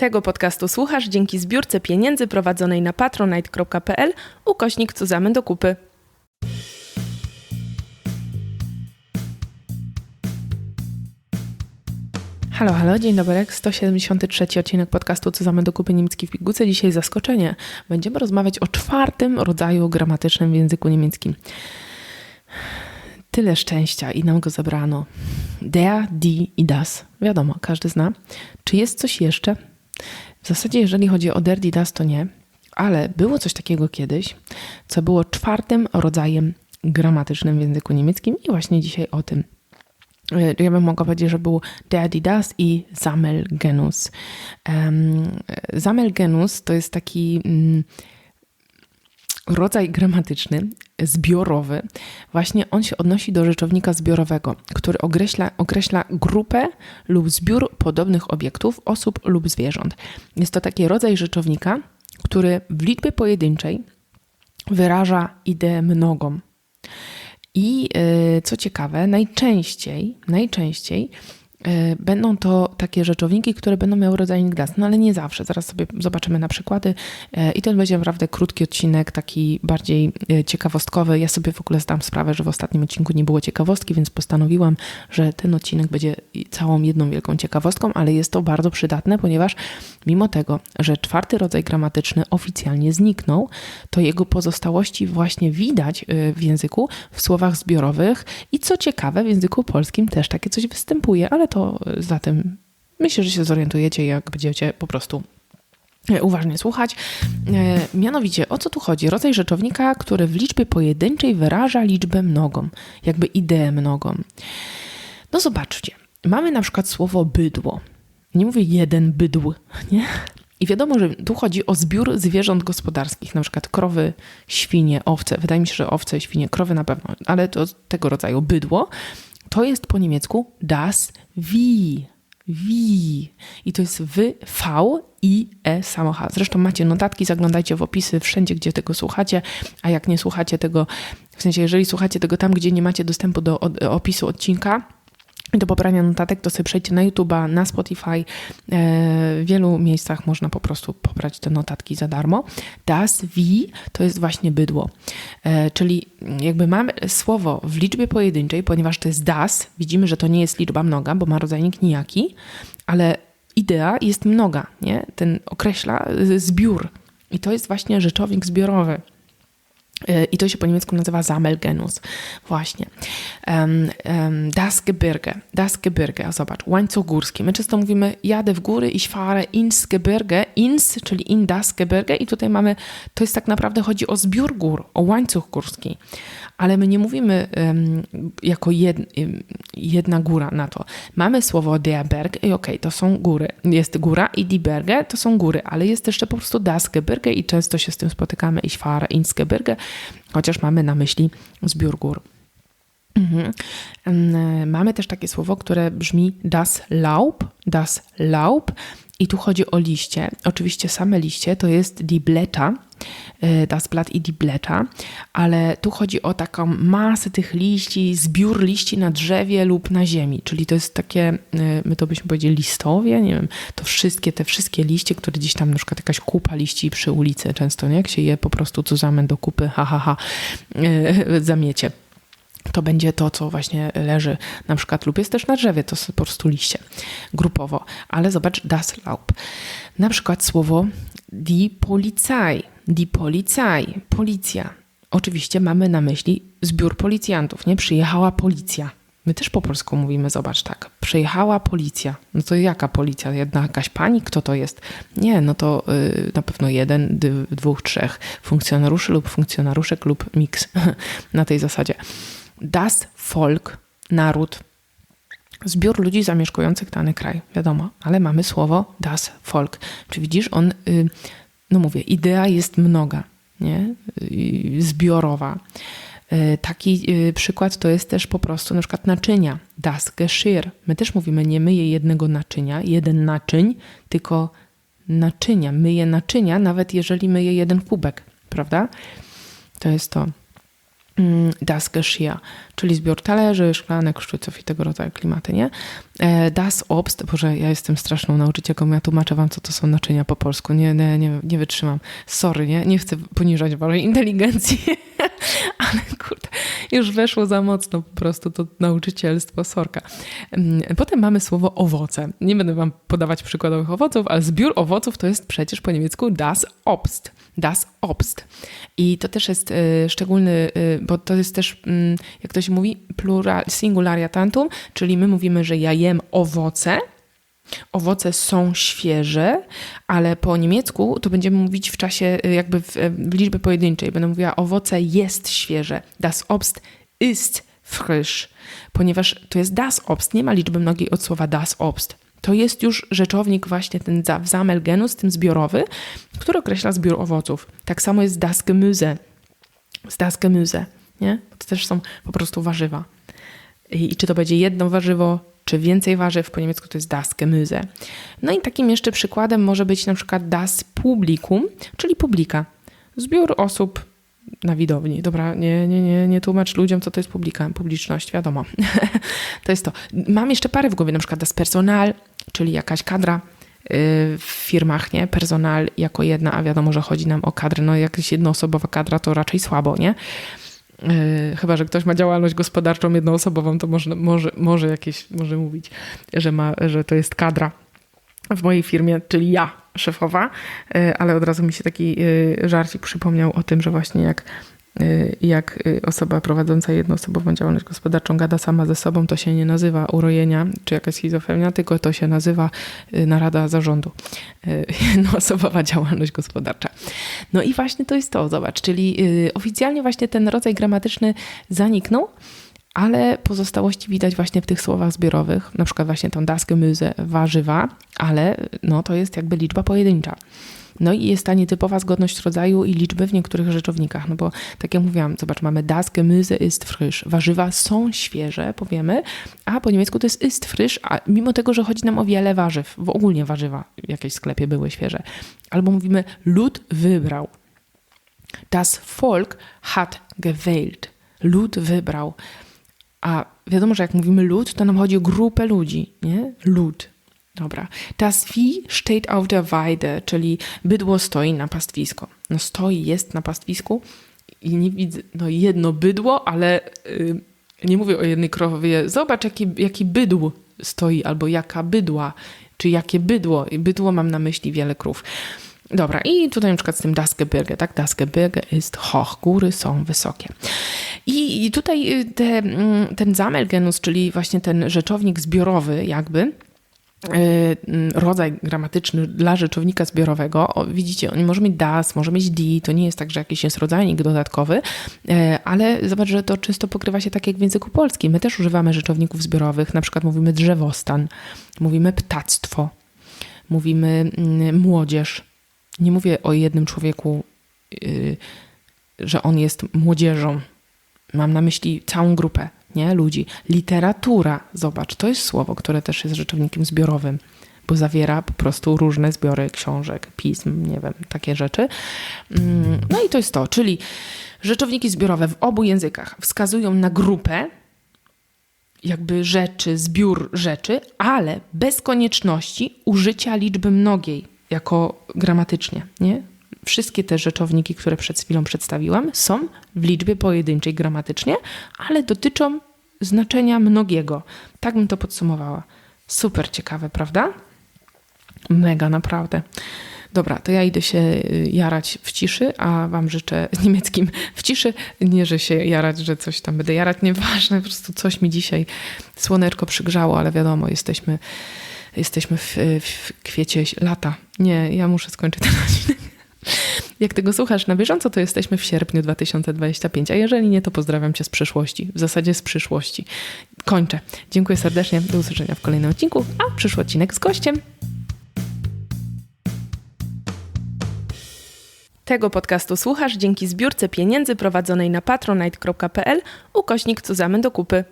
Tego podcastu słuchasz dzięki zbiórce pieniędzy prowadzonej na patronite.pl ukośnik Cuzamy do kupy. Halo, halo, dzień dobry. 173 odcinek podcastu Cuzamy do kupy niemiecki w pigułce. Dzisiaj zaskoczenie. Będziemy rozmawiać o czwartym rodzaju gramatycznym w języku niemieckim. Tyle szczęścia i nam go zabrano. Der, die i das. Wiadomo, każdy zna. Czy jest coś jeszcze? W zasadzie, jeżeli chodzi o die, das, to nie. Ale było coś takiego kiedyś, co było czwartym rodzajem gramatycznym w języku niemieckim i właśnie dzisiaj o tym ja bym mogła powiedzieć, że był die, das i Sammelgenus. Um, Sammelgenus to jest taki um, rodzaj gramatyczny, zbiorowy. Właśnie on się odnosi do rzeczownika zbiorowego, który określa, określa grupę lub zbiór podobnych obiektów, osób lub zwierząt. Jest to taki rodzaj rzeczownika, który w liczbie pojedynczej wyraża ideę mnogą. I y, co ciekawe, najczęściej, najczęściej Będą to takie rzeczowniki, które będą miały rodzajnik das, no ale nie zawsze. Zaraz sobie zobaczymy na przykłady y, i to będzie naprawdę krótki odcinek, taki bardziej ciekawostkowy. Ja sobie w ogóle zdam sprawę, że w ostatnim odcinku nie było ciekawostki, więc postanowiłam, że ten odcinek będzie całą jedną wielką ciekawostką, ale jest to bardzo przydatne, ponieważ mimo tego, że czwarty rodzaj gramatyczny oficjalnie zniknął, to jego pozostałości właśnie widać w języku w słowach zbiorowych i co ciekawe, w języku polskim też takie coś występuje, ale to y, zatem myślę, że się zorientujecie, jak będziecie po prostu y, uważnie słuchać. Mianowicie, o co tu chodzi? Rodzaj rzeczownika, który w liczbie pojedynczej wyraża liczbę mnogą, jakby ideę mnogą. No zobaczcie, mamy na przykład słowo bydło. Nie mówię jeden bydł, nie? I wiadomo, że tu chodzi o zbiór zwierząt gospodarskich, na przykład krowy, świnie, owce. Wydaje mi się, że owce, świnie, krowy na pewno, ale to tego rodzaju bydło. To jest po niemiecku das Wie. Wie. I to jest w, V, I, E, samo H. Zresztą macie notatki, zaglądajcie w opisy wszędzie, gdzie tego słuchacie, a jak nie słuchacie tego, w sensie jeżeli słuchacie tego tam, gdzie nie macie dostępu do opisu odcinka, do pobrania notatek, to sobie przejdźcie na YouTube'a, na Spotify. E, w wielu miejscach można po prostu pobrać te notatki za darmo. Das wie to jest właśnie bydło. E, czyli jakby mamy słowo w liczbie pojedynczej, ponieważ to jest das, widzimy, że to nie jest liczba mnoga, bo ma rodzajnik nijaki, ale idea jest mnoga, nie? Ten określa zbiór. I to jest właśnie rzeczownik zbiorowy. I to się po niemiecku nazywa Sammelgenus. Właśnie. Um, um, das Gebirge. Das Gebirge. Zobacz, łańcuch górski. My często mówimy, jadę w góry, ich fahre ins Gebirge. Ins, czyli in das Gebirge. I tutaj mamy, to jest tak naprawdę, chodzi o zbiór gór, o łańcuch górski ale my nie mówimy um, jako jed, jedna góra na to. Mamy słowo der Berg i okej, okay, to są góry. Jest góra i die Berge to są góry, ale jest jeszcze po prostu das Gebirge i często się z tym spotykamy ich fahre ins Gebirge, chociaż mamy na myśli zbiór gór. Mhm. Mamy też takie słowo, które brzmi das Laub, das Laub i tu chodzi o liście. Oczywiście same liście to jest die Blätter, e, das Blatt i die Blätter, ale tu chodzi o taką masę tych liści, zbiór liści na drzewie lub na ziemi, czyli to jest takie, e, my to byśmy powiedzieli listowie, nie wiem, to wszystkie, te wszystkie liście, które gdzieś tam na przykład jakaś kupa liści przy ulicy często, nie? Jak się je po prostu zusammen do kupy, ha, ha, ha, e, zamiecie to będzie to, co właśnie leży na przykład lub jest też na drzewie, to są po prostu liście grupowo. Ale zobacz, das Laub. Na przykład słowo die Polizei, die Polizei, policja. Oczywiście mamy na myśli zbiór policjantów, nie? Przyjechała policja. My też po polsku mówimy, zobacz tak, przyjechała policja. No to jaka policja? Jedna jakaś pani? Kto to jest? Nie, no to yy, na pewno jeden, dwóch, trzech funkcjonariuszy lub funkcjonariuszek lub miks na tej zasadzie das Volk, naród, zbiór ludzi zamieszkujących dany kraj, wiadomo, ale mamy słowo das Volk. Czy widzisz, on, y, no mówię, idea jest mnoga, nie? Y, zbiorowa. Y, taki przykład to jest też po prostu na przykład naczynia, das Geschirr. My też mówimy, nie myję jednego naczynia, jeden naczyń, tylko naczynia. Myję naczynia, nawet jeżeli myję jeden kubek, prawda? To jest to. Mm, das Geschirr, czyli zbiór talerzy, szklanek, sztuców i tego rodzaju klimaty, nie? E, das Obst, boże, ja jestem straszną nauczycielką, ja tłumaczę wam, co to są naczynia po polsku, nie, nie, nie, nie wytrzymam. Sorry, nie? Nie chcę poniżać waszej inteligencji, ale kurde, już weszło za mocno po prostu to nauczycielstwo, sorka. Mm, potem mamy słowo owoce. Nie będę wam podawać przykładowych owoców, ale zbiór owoców to jest przecież po niemiecku das Obst. Das Obst. I to też jest y, szczególny, y, bo to jest też, y, jak to się mówi, plural, singularia tantum, czyli my mówimy, że ja jem owoce, Owoce są świeże, ale po niemiecku to będziemy mówić w czasie, jakby w, w liczbie pojedynczej. Będę mówiła, owoce jest świeże. Das Obst ist frisch. Ponieważ to jest das Obst, nie ma liczby mnogiej od słowa das Obst. To jest już rzeczownik właśnie ten zamel genus, tym zbiorowy, który określa zbiór owoców. Tak samo jest das Gemüse. Das Gemüse, nie? To też są po prostu warzywa. I, I czy to będzie jedno warzywo, czy więcej warzyw, po niemiecku to jest das Gemüse. No i takim jeszcze przykładem może być na przykład das Publikum, czyli publika. Zbiór osób na widowni. Dobra, nie, nie, nie, nie tłumacz ludziom, co to jest publika, publiczność, wiadomo. to jest to. Mam jeszcze parę w głowie, na przykład das Personal, czyli jakaś kadra y, w firmach, nie? Personal jako jedna, a wiadomo, że chodzi nam o kadrę. No jakaś jednoosobowa kadra to raczej słabo, nie? Y, chyba, że ktoś ma działalność gospodarczą jednoosobową, to może, może, może jakieś, może mówić, że, ma, że to jest kadra w mojej firmie, czyli ja, szefowa, y, ale od razu mi się taki żarcik przypomniał o tym, że właśnie jak jak y, osoba prowadząca jednoosobową działalność gospodarczą gada sama ze sobą, to się nie nazywa urojenia czy jakaś schizofrenia, tylko to się nazywa y, narada zarządu. Jednoosobowa działalność gospodarcza. No i właśnie to jest to, zobacz, czyli oficjalnie właśnie ten rodzaj gramatyczny zaniknął, ale pozostałości widać właśnie w tych słowach zbiorowych, na przykład właśnie tą daskę myze, warzywa, ale no to jest jakby liczba pojedyncza. No i jest ta nietypowa zgodność rodzaju i liczby w niektórych rzeczownikach, no bo tak jak mówiłam, zobacz, mamy das Gemüse ist frisch, warzywa są świeże, powiemy, a po niemiecku to jest ist frisch, a mimo tego, że chodzi nam o wiele warzyw, w ogólnie warzywa w jakimś sklepie były świeże. Albo mówimy lud wybrał. Das Volk hat gewählt. Lud wybrał. A wiadomo, że jak mówimy lud, to nam chodzi o grupę ludzi, nie? Lud. Dobra. Das Vieh steht auf der Weide, czyli bydło stoi na pastwisku. No stoi, jest na pastwisku i nie widzę, no jedno bydło, ale yy, nie mówię o jednej krowie. Zobacz, jaki, jaki bydł stoi, albo jaka bydła, czy jakie bydło. I bydło mam na myśli wiele krów. Dobra, i tutaj na przykład z tym Das Gebirge, tak? Das Gebirge ist hoch, góry są wysokie. I, i tutaj y, te, mm, ten Zamelgenus, czyli właśnie ten rzeczownik zbiorowy jakby, rodzaj gramatyczny dla rzeczownika zbiorowego. O, widzicie, on może mieć das, może mieć di, to nie jest tak, że jakiś jest rodzajnik dodatkowy, y, ale zobacz, że to często pokrywa się tak jak w języku polskim. My też używamy rzeczowników zbiorowych, na przykład mówimy drzewostan, mówimy ptactwo, mówimy mm, młodzież. Nie mówię o jednym człowieku, y, że on jest młodzieżą. Mam na myśli całą grupę nie? ludzi. Literatura, zobacz, to jest słowo, które też jest rzeczownikiem zbiorowym, bo zawiera po prostu różne zbiory książek, pism, nie wiem, takie rzeczy. Mm, no i to jest to, czyli rzeczowniki zbiorowe w obu językach wskazują na grupę, jakby rzeczy, zbiór rzeczy, ale bez konieczności użycia liczby mnogiej jako gramatycznie, nie? Wszystkie te rzeczowniki, które przed chwilą przedstawiłam, są w liczbie pojedynczej gramatycznie, ale dotyczą znaczenia mnogiego. Tak bym to podsumowała. Super ciekawe, prawda? Mega, naprawdę. Dobra, to ja idę się y, jarać w ciszy, a Wam życzę niemieckim w ciszy. Nie, że się jarać, że coś tam będę jarać, nieważne, po prostu coś mi dzisiaj słoneczko przygrzało, ale wiadomo, jesteśmy, jesteśmy w, w kwiecie lata. Nie, ja muszę skończyć ten odcinek. Jak tego słuchasz na bieżąco, to jesteśmy w sierpniu 2025, a jeżeli nie, to pozdrawiam Cię z przyszłości, w zasadzie z przyszłości. Kończę. Dziękuję serdecznie, do usłyszenia w kolejnym odcinku, a przyszły odcinek z gościem. Tego podcastu słuchasz dzięki zbiórce pieniędzy prowadzonej na patronite.pl ukośnik Cuzamy do kupy.